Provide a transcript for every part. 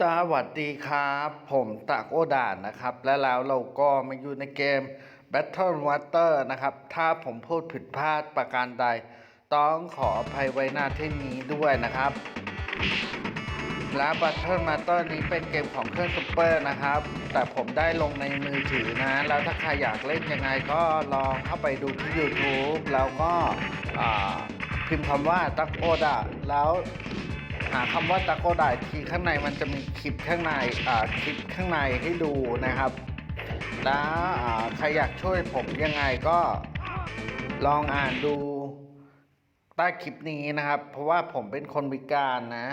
สวัสดีครับ ผมตากโอดานนะครับ และแล้วเราก็มาอยู่ในเกม Battle Water นะครับ ถ้าผมพูดผิดพลาดประการใด ต้องขออภัยไว้หน้าที่นี้ด้วยนะครับ และ Battle Water นี้เป็นเกมของเครื่องซุปเปอร์นะครับ แต่ผมได้ลงในมือถือนะ แล้วถ้าใครอยากเล่นยังไงก็ลองเข้าไปดูที่ YouTube แล้วก็พิมพ์คำว่าตักโอดาแล้ว หาคำว่าตะโกดายทีข้างในมันจะมีคลิปข้างในอ่าคลิปข้างในให้ดูนะครับ แล้วอ่าใครอยากช่วยผมยังไงก็ลองอ่านดูใต้คลิปนี้นะครับ เพราะว่าผมเป็นคนวิการนะ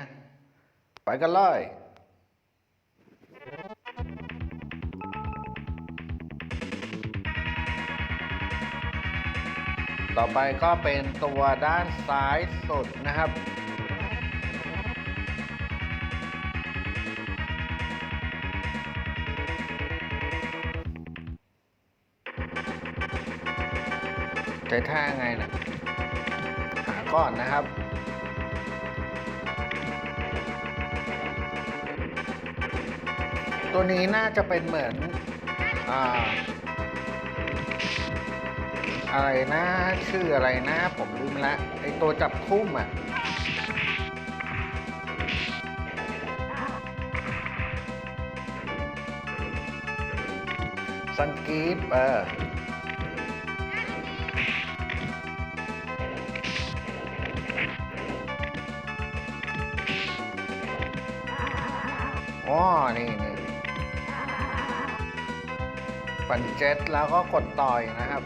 ไปกันเลยต่อไปก็เป็นตัวด้านซ้ายสุดนะครับ ใจท่าไงนะหาก่อนนะครับ ตัวนี้น่าจะเป็นเหมือนอ่าอะไรนะชื่ออะไรนะผมลืมละไอตัวจับทุ่มอะสังกีปเออ อ๋อ นี่นี่ปั่นเจ็ตแล้วก็กดต่อยนะครับ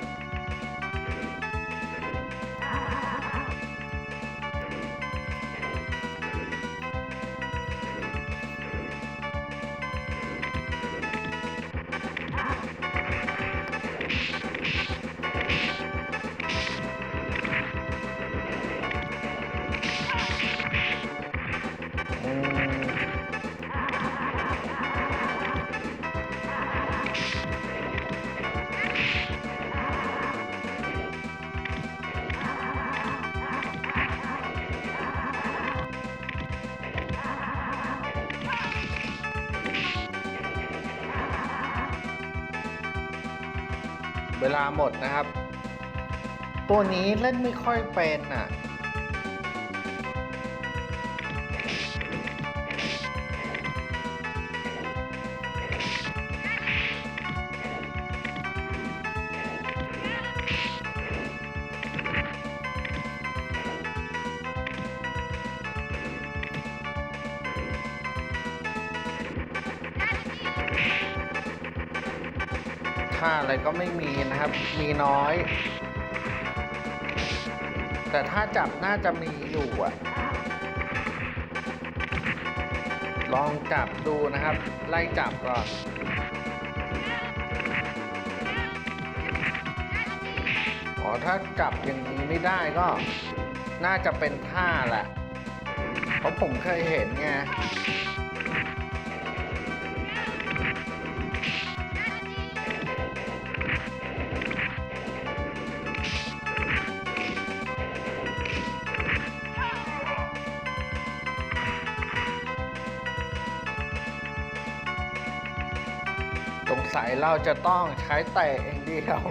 เวลาหมดนะครับ ตัวนี้เล่นไม่ค่อยเป็นอะ ท่าอะไรก็ไม่มีนะครับ มีน้อย แต่ถ้าจับน่าจะมีอยู่อะลองจับดูนะครับ ไล่จับก่อนอ๋อถ้าจับอย่างนี้ไม่ได้ก็น่าจะเป็นท่าแหละเพราะผมเคยเห็นไง งสัยเราจะต้องใช้เตะเองเดียว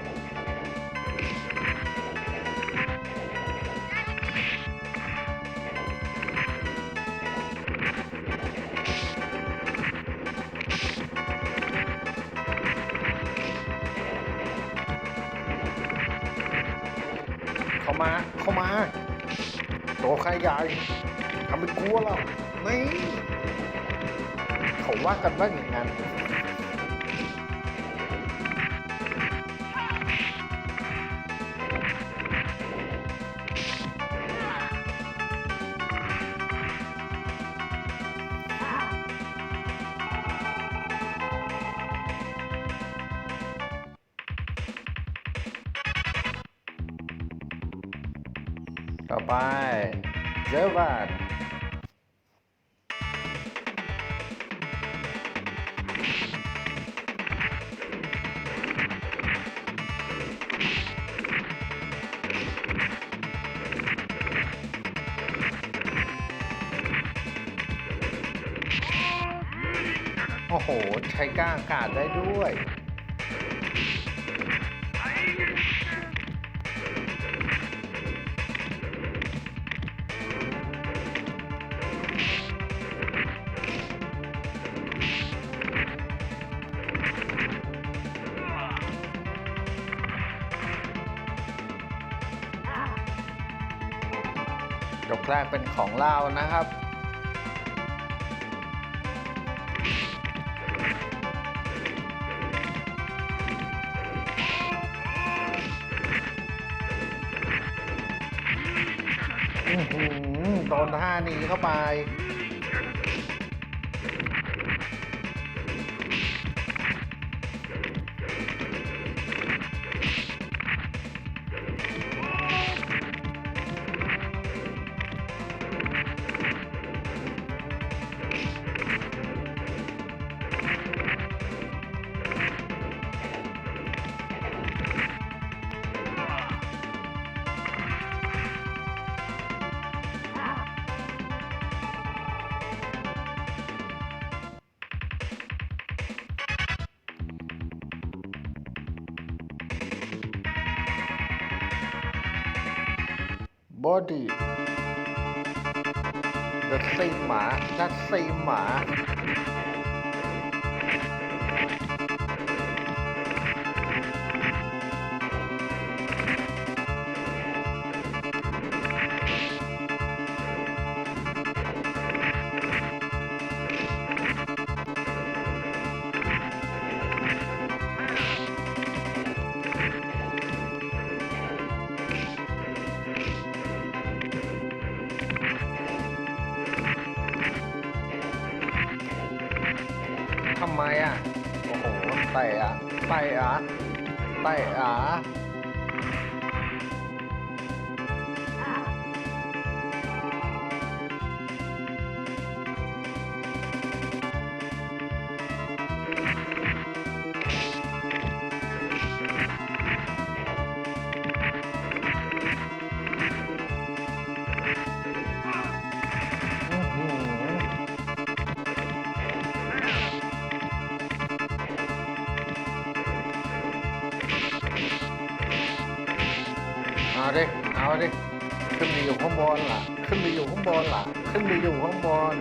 เข้ามา เข้ามา โตใครใหญ่ทำเป็นกลัวหรอกนี่เขาว่ากันว่าอย่างนั้น ต่อไปเจอบัตอ้โห ใช้ก้าอากาศได้ด้วย ยกแรกเป็นของเรานะครับอื้อหือโดนท่านี้เข้าไป บอดี้ดัดซีหมาดัดซีหมา อะไต่อะ ดิ เอาดิ ขึ้นไปอยู่ข้างบนล่ะ ขึ้นไปอยู่ข้างบนล่ะ ขึ้นไปอยู่ข้างบน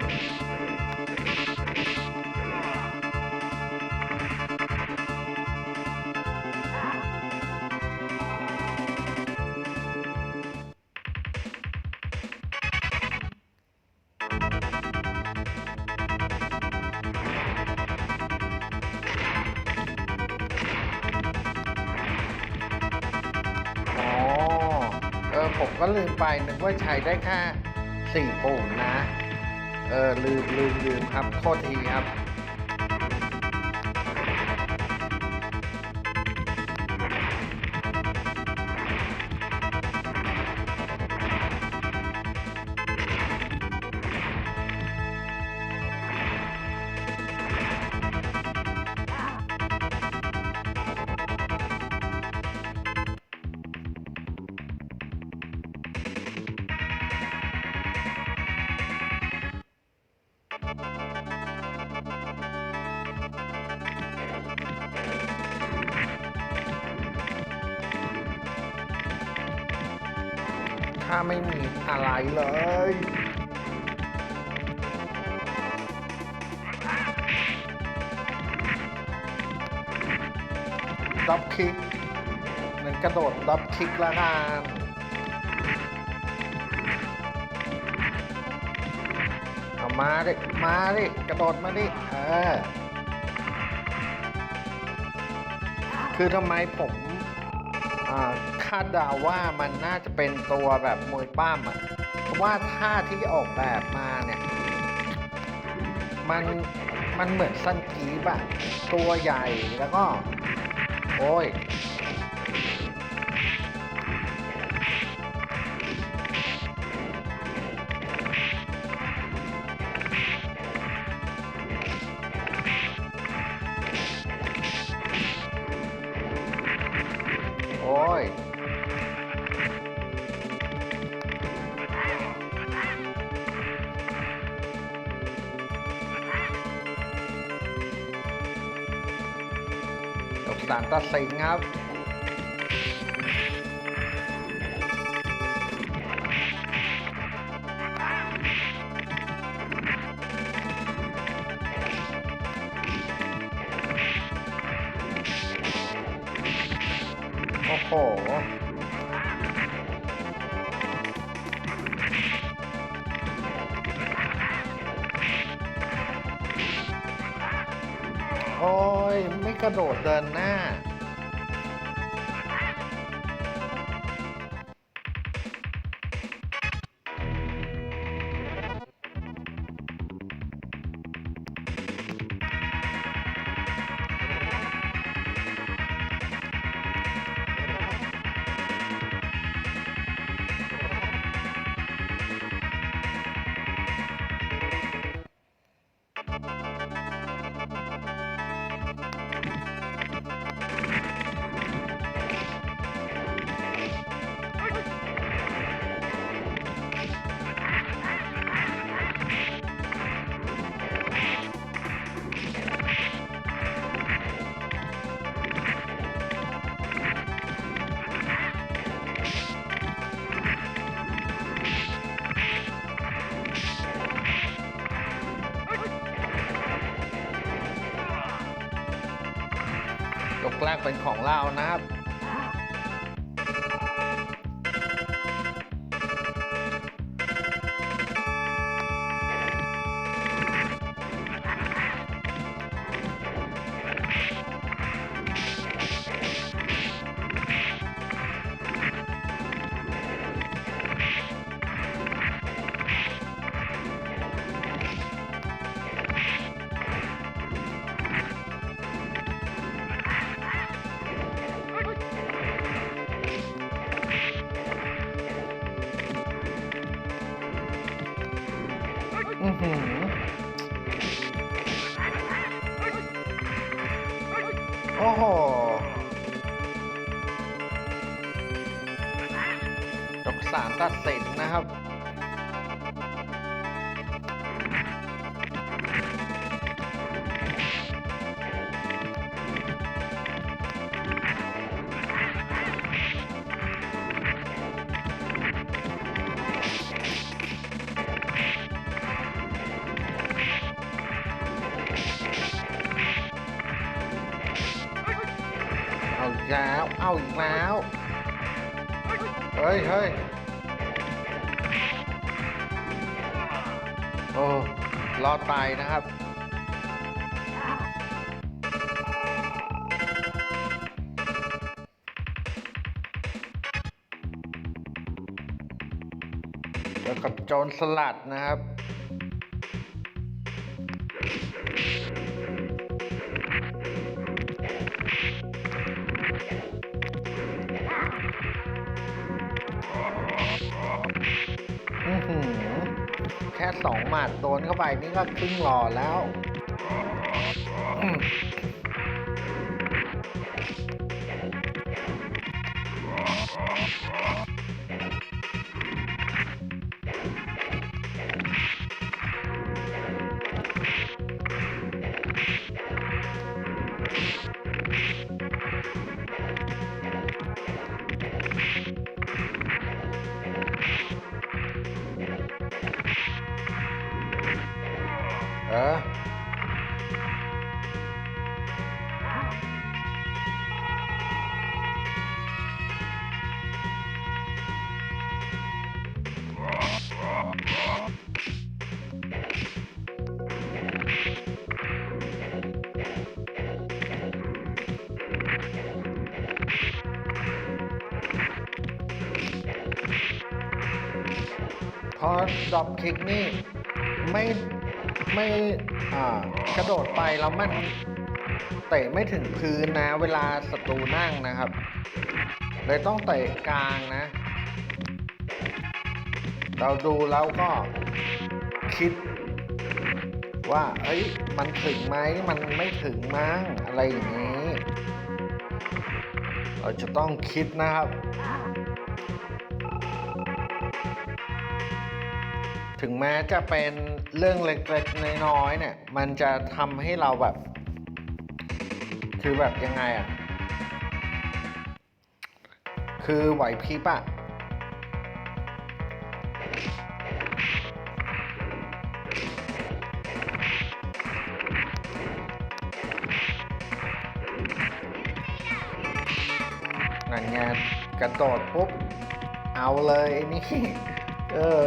ว่าใช้ได้แค่สี่ปุ่มนะ เออลืมลืมลืมครับ โทษทีครับ ไม่มีอะไรเลยดับคลิกหนั่นกระโดดดับคลิกละกันเอามาดิ มาดิ กระโดดมาดิ เออ คือทำไมผม อ่าาดเดาว่ามันน่าจะเป็นตัวแบบมวยป้ามอะเพราะว่าท่าที่ออกแบบมาเนี่ย มันมันเหมือนสันกีบอะตัวใหญ่แล้วก็ โอ้ย สารตัดสินครับ ไม่กระโดดเดินหน้า เป็นของเรานะครับ เอาอีกแล้ว เอาอีกแล้ว เฮ้ยเฮ้ยโอ้รอดตายนะครับ แล้วกับโจรสลัดนะครับ เข้าไปนี่ก็ครึ่งหล่อแล้ว พอดรอปคิกนี่ไม่ไม่กระโดดไปแล้วมันเตะไม่ถึงพื้นนะ เวลาศัตรูนั่งนะครับ เลยต้องเตะกลางนะ เราดูแล้วก็คิดว่า เอ้ย มันถึงไหม มันไม่ถึงมั้ง อะไรอย่างนี้ เราจะต้องคิดนะครับ ถึงแม้จะเป็นเรื่องเล็กๆน้อยๆเนี่ย มันจะทำให้เราแบบ คือแบบยังไงอะคือไหวพริบอะนั่นไงกระโดดปุ๊บ เอาเลยนี่ เออ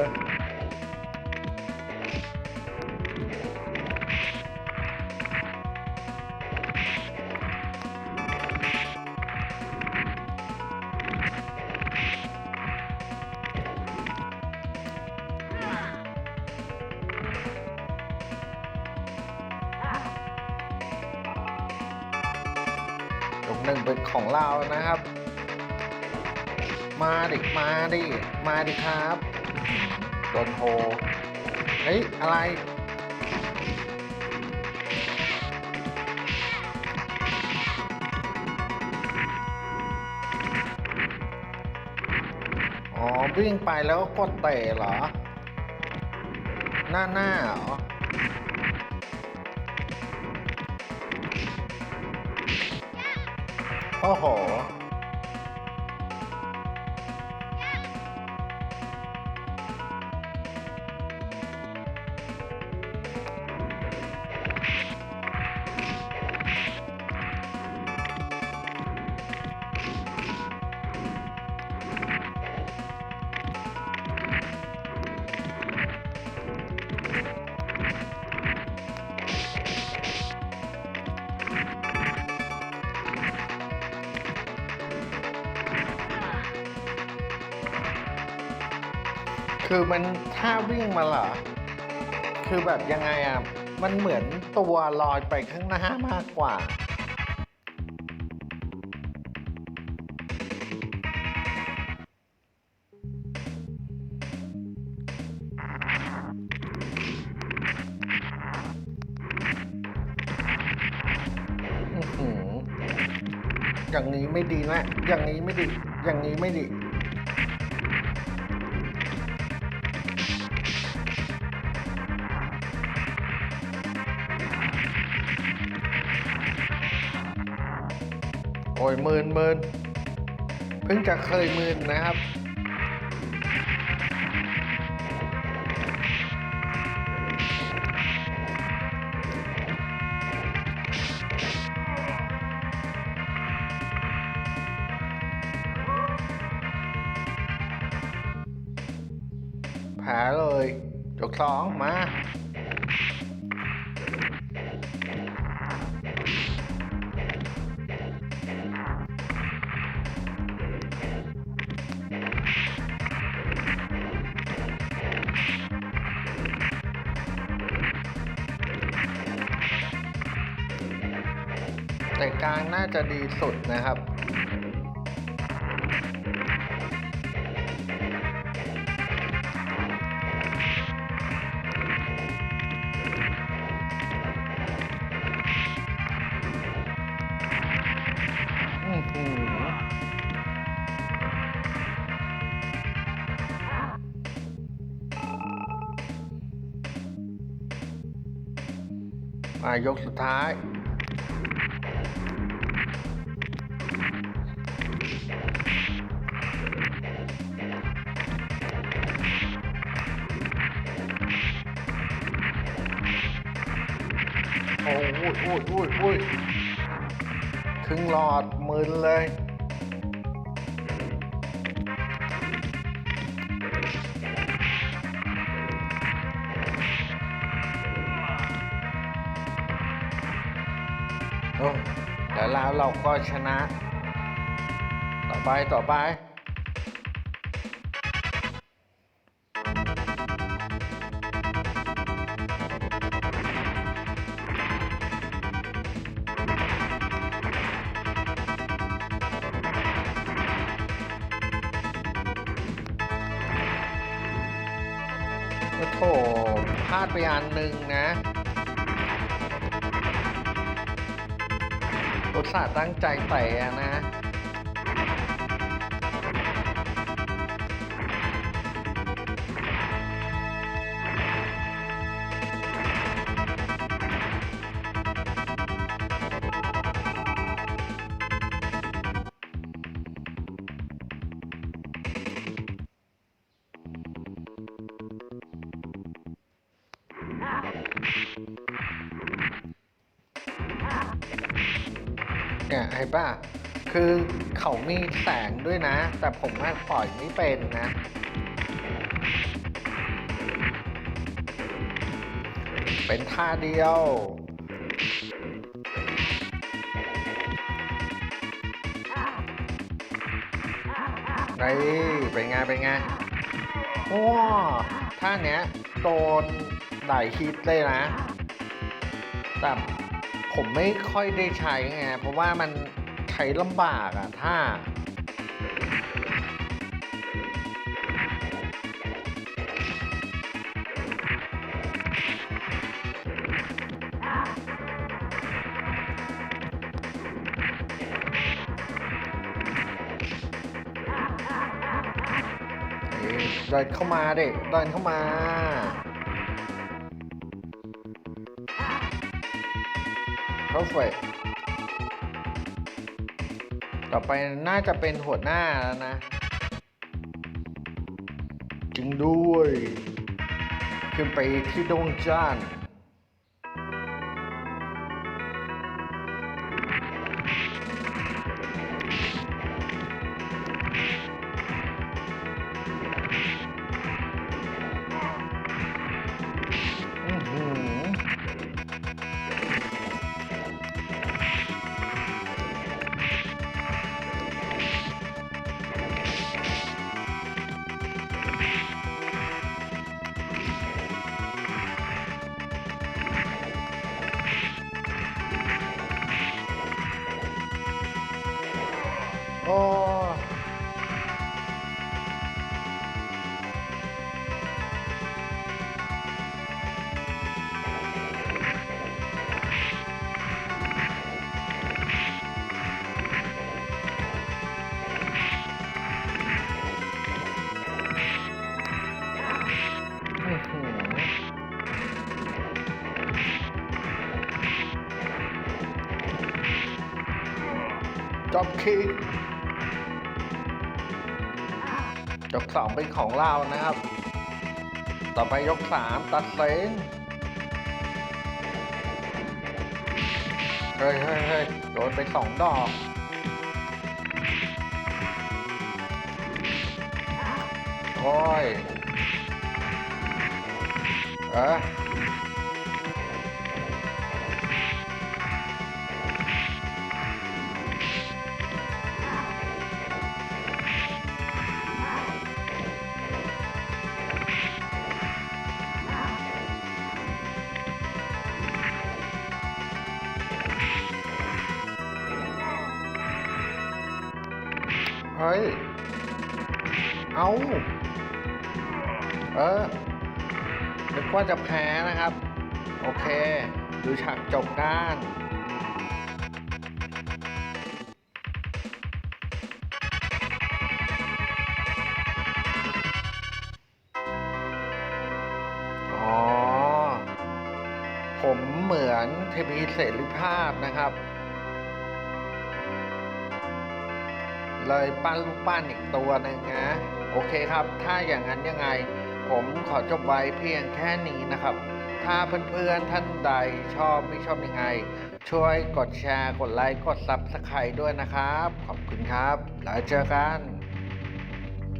เรานะครับ มาดิ มาดิ มาดิครับโดนโฮเฮ้ย อะไรอ๋อวิ่งไปแล้วก็กดเตะเหรอ หน้าหน้าเหรอ โอ้ คือมันถ้าวิ่งมาเหรอ คือแบบยังไงอะ มันเหมือนตัวลอยไปข้างหน้ามากกว่า อย่างนี้ไม่ดีนะ อย่างนี้ไม่ดี อย่างนี้ไม่ดี ยหมื่นหมื่นเพิ่งจะเคยหมื่นนะครับางน่าจะดีสุดนะครับอือมายกสุดท้าย ยโอ้ยโอ้ยอุ้ยอุ้ยครึ่งหลอดมึนเลย โอ้แล้วแล้วเราก็ชนะ ต่อไปต่อไป โอ้โหพลาดไปอันหนึ่งนะอุตส่าห์ตั้งใจแต่นะ ป่ะ คือเขามีแสงด้วยนะ แต่ผมว่าปล่อยไม่เป็นนะ เป็นท่าเดียวไอ้เป็นไงเป็นไงว้าท่าเนี้ยโดนหลฮิตเลยนะ ผมไม่ค่อยได้ใช้ไง เพราะว่ามันใช้ลำบากอะท่า เดินเข้ามาเด็กเดินเข้ามา รถไฟต่อไปน่าจะเป็นหัวหน้าแล้วนะจริงด้วย ขึ้นไปที่ดวงจัน ยกสองเป็นของเรานะครับ ต่อไปยกสามตัดเซนเฮ้ยเฮ้ยเฮ้ยโดนไปสองดอกโอ้ยเออ เอา เออนึกว่าจะแพ้นะครับ โอเค ดูฉากจบด้าน อ๋อ ผมเหมือนเทพีเสรีภาพนะครับ เลยปั้นลูกปั้นอีกตัวหนึ่งนะโอเคครับ ถ้าอย่างนั้นยังไง ผมขอจบไว้เพียงแค่นี้นะครับ ถ้าเพื่อนๆท่านใดชอบไม่ชอบยังไง ช่วยกดแชร์ กดไลค์ กดซับสไครต์ด้วยนะครับ ขอบคุณครับ แล้วเจอกัน